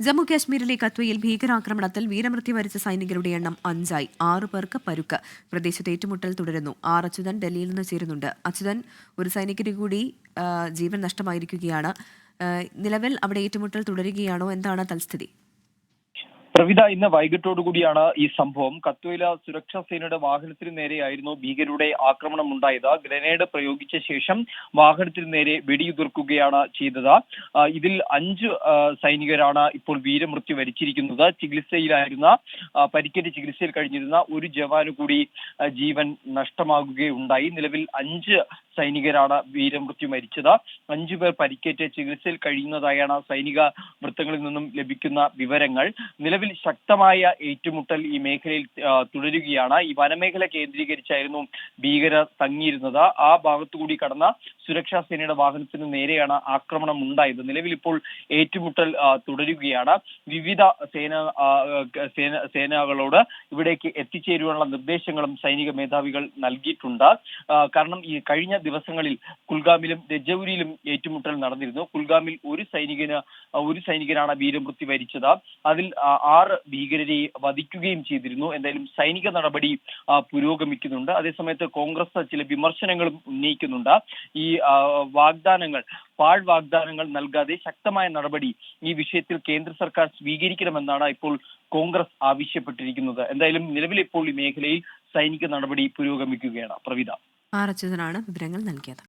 ജമ്മു കാശ്മീരിലെ കത്വയിൽ ഭീകരാക്രമണത്തിൽ വീരമൃത്യു വരിച്ച സൈനികരുടെ എണ്ണം അഞ്ചായി. ആറു പേർക്ക് പരുക്ക്. പ്രദേശത്ത് ഏറ്റുമുട്ടൽ തുടരുന്നു. ആർ അച്യുതൻ ഡൽഹിയിൽ നിന്ന് ചേരുന്നുണ്ട്. അച്യുതൻ ഒരു സൈനികന് കൂടി ജീവൻ നഷ്ടമായിരിക്കുകയാണ്. നിലവിൽ അവിടെ ഏറ്റുമുട്ടൽ തുടരുകയാണോ? എന്താണ് തൽസ്ഥിതി? പ്രവിധ ഇന്ന് വൈകിട്ടോടുകൂടിയാണ് ഈ സംഭവം. കത്വയില സുരക്ഷാ സേനയുടെ വാഹനത്തിന് നേരെയായിരുന്നു ഭീകരരുടെ ആക്രമണം ഉണ്ടായത് ഗ്രനേഡ് പ്രയോഗിച്ച ശേഷം വാഹനത്തിന് നേരെ വെടിയുതിർക്കുകയാണ് ചെയ്തത്. ഇതിൽ അഞ്ച് സൈനികരാണ് ഇപ്പോൾ വീരമൃത്യു വരിച്ചിരിക്കുന്നത്. ചികിത്സയിലായിരുന്ന പരിക്കേറ്റ് ചികിത്സയിൽ കഴിഞ്ഞിരുന്ന ഒരു ജവാന് കൂടി ജീവൻ നഷ്ടമാകുകയുണ്ടായി. നിലവിൽ അഞ്ച് സൈനികരാണ് വീരമൃത്യു മരിച്ചത്. അഞ്ചു പേർ പരിക്കേറ്റ് ചികിത്സയിൽ കഴിയുന്നതായാണ് സൈനിക വൃത്തങ്ങളിൽ നിന്നും ലഭിക്കുന്ന വിവരങ്ങൾ. നിലവിൽ ശക്തമായ ഏറ്റുമുട്ടൽ ഈ മേഖലയിൽ തുടരുകയാണ്. ഈ വനമേഖല കേന്ദ്രീകരിച്ചായിരുന്നു ഭീകരർ തങ്ങിയിരുന്നത്. ആ ഭാഗത്തുകൂടി കടന്ന സുരക്ഷാ സേനയുടെ വാഹനത്തിന് നേരെയാണ് ആക്രമണം ഉണ്ടായത്. നിലവിൽ ഇപ്പോൾ ഏറ്റുമുട്ടൽ തുടരുകയാണ്. വിവിധ സേന സേന സേനകളോട് ഇവിടേക്ക് എത്തിച്ചേരുവാനുള്ള നിർദ്ദേശങ്ങളും സൈനിക മേധാവികൾ നൽകിയിട്ടുണ്ട്. കാരണം ഈ കഴിഞ്ഞ ദിവസങ്ങളിൽ കുൽഗാമിലും രജൌരിയിലും ഏറ്റുമുട്ടൽ നടന്നിരുന്നു. കുൽഗാമിൽ ഒരു സൈനികന് ഒരു സൈനികനാണ് വീരമൃത്യു വരിച്ചത്. അതിൽ ആറ് ഭീകരരെ വധിക്കുകയും ചെയ്തിരുന്നു. എന്തായാലും സൈനിക നടപടി പുരോഗമിക്കുന്നുണ്ട്. അതേസമയത്ത് കോൺഗ്രസ് ചില വിമർശനങ്ങളും ഉന്നയിക്കുന്നുണ്ട്. ഈ വാഗ്ദാനങ്ങൾ പാഴ് വാഗ്ദാനങ്ങൾ നൽകാതെ ശക്തമായ നടപടി ഈ വിഷയത്തിൽ കേന്ദ്ര സർക്കാർ സ്വീകരിക്കണമെന്നാണ് ഇപ്പോൾ കോൺഗ്രസ് ആവശ്യപ്പെട്ടിരിക്കുന്നത്. എന്തായാലും നിലവിൽ ഇപ്പോൾ ഈ മേഖലയിൽ സൈനിക നടപടി പുരോഗമിക്കുകയാണ്. പ്രവിധ ആർ അച്യുതനാണ് വിവരങ്ങൾ നൽകിയത്